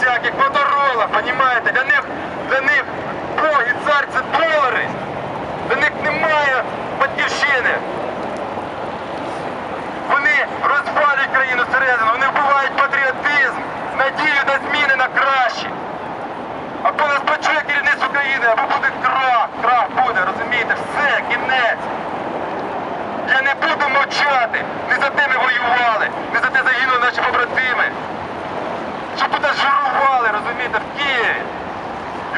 всяких моторолах, понімаєте? Для них, для них цар це долари. Для них немає батьківщини. Вони розвалюють країну всередину, вони вбивають патріотизм, надію на зміни на краще. Або нас почує керівництво країни, або буде крах, крах буде, розумієте, все, кінець. Я не буду мовчати, не за те ми воювали, не за те загинули наші побратими. Щоб тут нас жирували, розумієте, в Києві.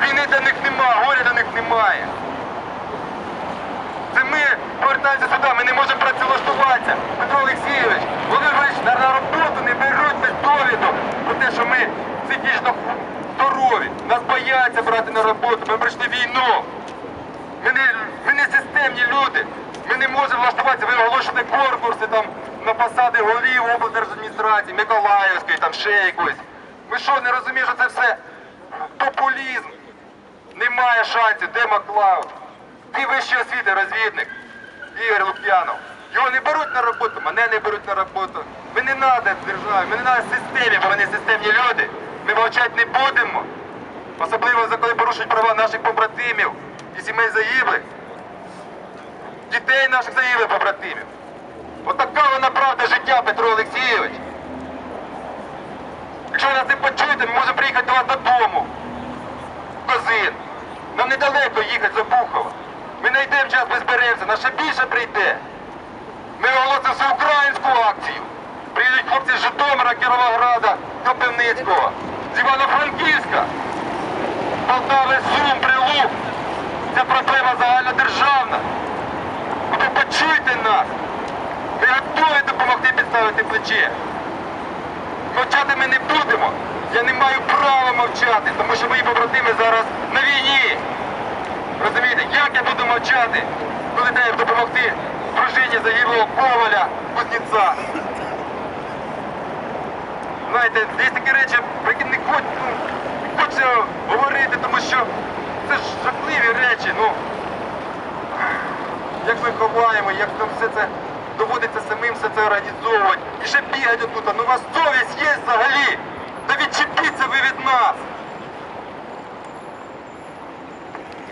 Війни для них нема, горя для них немає. Це ми повертаємося сюди, ми не можемо працевлаштуватися. Петро Олексійович, Борисович, на роботу не беруть без довідок про те, що ми психічно здорові. Нас бояться брати на роботу, ми пройшли війну. Ми не, ми не системні люди. Ми не можемо влаштуватися. Ви оголошуєте конкурси там на посади голів облдержадміністрації, Миколаївської, там ще якоїсь. Ви що, не розумієте, що це все популізм? Немає шансів. Де Маклауд? Ти вищої освіти, розвідник. Ігор Лук'янов. Його не беруть на роботу, мене не беруть на роботу. Ми не треба державі, ми не треба системі, бо вони системні люди. Ми мовчати не будемо. Особливо за коли порушують права наших побратимів і сімей загиблих. Дітей наших загиблих побратимів. Отака вона правда життя, Петро Олексійович. Якщо ви нас не почуєте, ми можемо приїхати до вас додому. Козин. Нам недалеко їхати за Бухова. Ми знайдемо час, ми зберемося, нас ще більше прийде. Ми оголосимо всеукраїнську акцію. Приїдуть хлопці з Житомира, Кіровограда, Кропивницького, з Івано-Франківська, Полтави, Сум, Прилук. Це проблема загальнодержавна. Ви почуйте нас. Ми готові допомогти підставити плече. Мовчати ми не будемо. Я не маю права мовчати, тому що мої побратими зараз на війні. Розумієте, як я буду мовчати, коли треба допомогти дружині загиблого Коваля Кузнєца? Знаєте, є такі речі, про які не хоч, ну, не хочеться говорити, тому що це ж жахливі речі. Ну, як ми ховаємо, як нам все це доводиться самим все це організовувати. І ще бігать отут. Ну у вас совість є взагалі. Та відчепіться ви від нас.